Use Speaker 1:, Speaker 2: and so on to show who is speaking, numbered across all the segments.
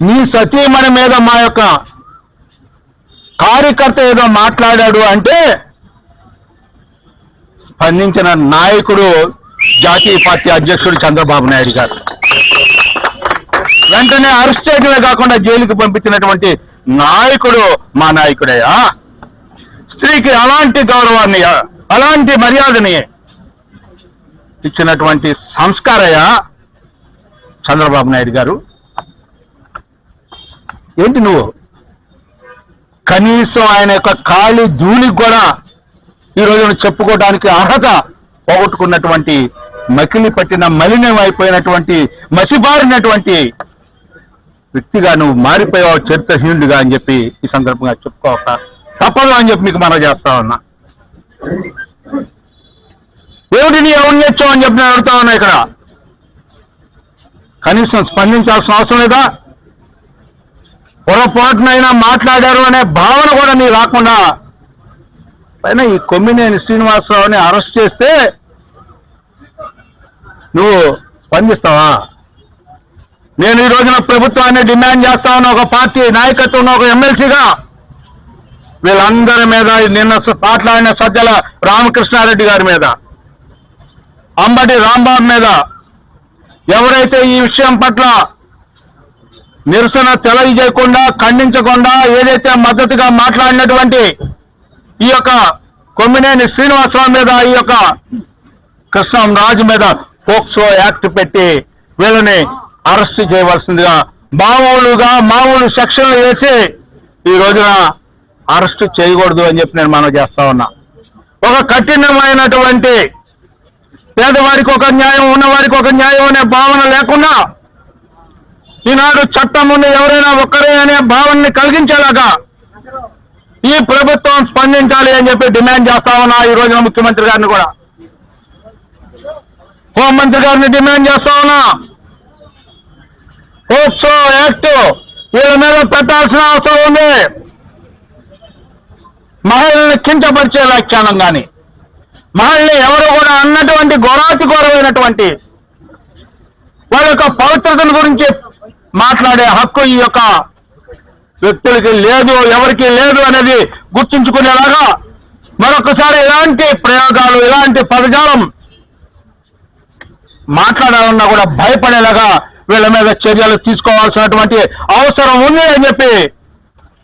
Speaker 1: నీ సతీమణి మీద మా యొక్క కార్యకర్త ఏదో మాట్లాడాడు అంటే స్పందించిన నాయకుడు జాతీయ పార్టీ అధ్యక్షుడు చంద్రబాబు నాయుడు గారు. వెంటనే అరెస్ట్ చేయడమే కాకుండా జైలుకి పంపించినటువంటి నాయకుడు మా నాయకుడయ్యా స్త్రీకి అలాంటి గౌరవాన్ని అలాంటి మర్యాదని ఇచ్చినటువంటి సంస్కారయ్య చంద్రబాబు నాయుడు గారు. ఏంటి నువ్వు? కనీసం ఆయన యొక్క ఖాళీ ధూళికి కూడా ఈ రోజున చెప్పుకోవడానికి అర్హత పోగొట్టుకున్నటువంటి మకిలి పట్టిన మలినం అయిపోయినటువంటి మసిబారినటువంటి వ్యక్తిగా నువ్వు మారిపోయావు చరిత్రహీనుడిగా అని చెప్పి ఈ సందర్భంగా చెప్పుకోక తప్పదు అని చెప్పి మీకు మనం చేస్తా ఉన్నా. ఏమిటి నీ ఔన్నత్యం అని చెప్పి నేను అడుగుతా ఉన్నా ఇక్కడ? కనీసం స్పందించాల్సిన అవసరం లేదా? పొరపాటునైనా మాట్లాడారు అనే భావన కూడా నీ రాకుండా పైన ఈ కొమ్మినేని శ్రీనివాసరావుని అరెస్ట్ చేస్తే నువ్వు స్పందిస్తావా? నేను ఈ రోజున ప్రభుత్వాన్ని డిమాండ్ చేస్తా ఉన్న ఒక పార్టీ నాయకత్వం ఒక ఎమ్మెల్సీగా వీళ్ళందరి మీద నిన్న స- మాట్లాడిన సజ్జల రామకృష్ణారెడ్డి గారి మీద అంబటి రాంబాబు మీద ఎవరైతే ఈ విషయం పట్ల నిరసన తెలియజేయకుండా ఖండించకుండా ఏదైతే మద్దతుగా మాట్లాడినటువంటి ఈ యొక్క కొమ్మినేని శ్రీనివాసరావు మీద ఈ యొక్క కృష్ణం రాజు మీద పోక్సో యాక్ట్ పెట్టి వీళ్ళని అరెస్ట్ చేయవలసిందిగా మామూలుగా మామూలు సెక్షన్లు వేసి ఈ రోజున అరెస్ట్ చేయకూడదు అని చెప్పి నేను మనం చేస్తా ఉన్నా. ఒక కఠినమైనటువంటి పేదవారికి ఒక న్యాయం ఉన్నవారికి ఒక న్యాయం అనే భావన లేకుండా ఈనాడు చట్టం ముందు ఎవరైనా ఒక్కరే అనే భావనని కలిగించేలాగా ఈ ప్రభుత్వం స్పందించాలి అని చెప్పి డిమాండ్ చేస్తా ఉన్నా ఈ రోజున ముఖ్యమంత్రి గారిని కూడా. హోంమంత్రి గారిని డిమాండ్ చేస్తా ఉన్నా. పోక్సో యాక్ట్ వీళ్ళ మీద పెట్టాల్సిన అవసరం ఉంది. మహిళల్ని కించపరిచే వ్యాఖ్యానం కానీ మహిళని ఎవరు కూడా అన్నటువంటి ఘోరాతి ఘోరమైనటువంటి వాళ్ళ యొక్క పవిత్రతను గురించి మాట్లాడే హక్కు ఈ యొక్క వ్యక్తులకి లేదు ఎవరికి లేదు అనేది గుర్తుంచుకునేలాగా మరొకసారి ఇలాంటి ప్రయోగాలు ఇలాంటి పదజాలం మాట్లాడాలన్నా కూడా భయపడేలాగా వీళ్ళ మీద చర్యలు తీసుకోవాల్సినటువంటి అవసరం ఉంది అని చెప్పి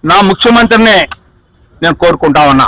Speaker 1: నా ముఖ్యమంత్రిని నేను కోరుకుంటా ఉన్నా.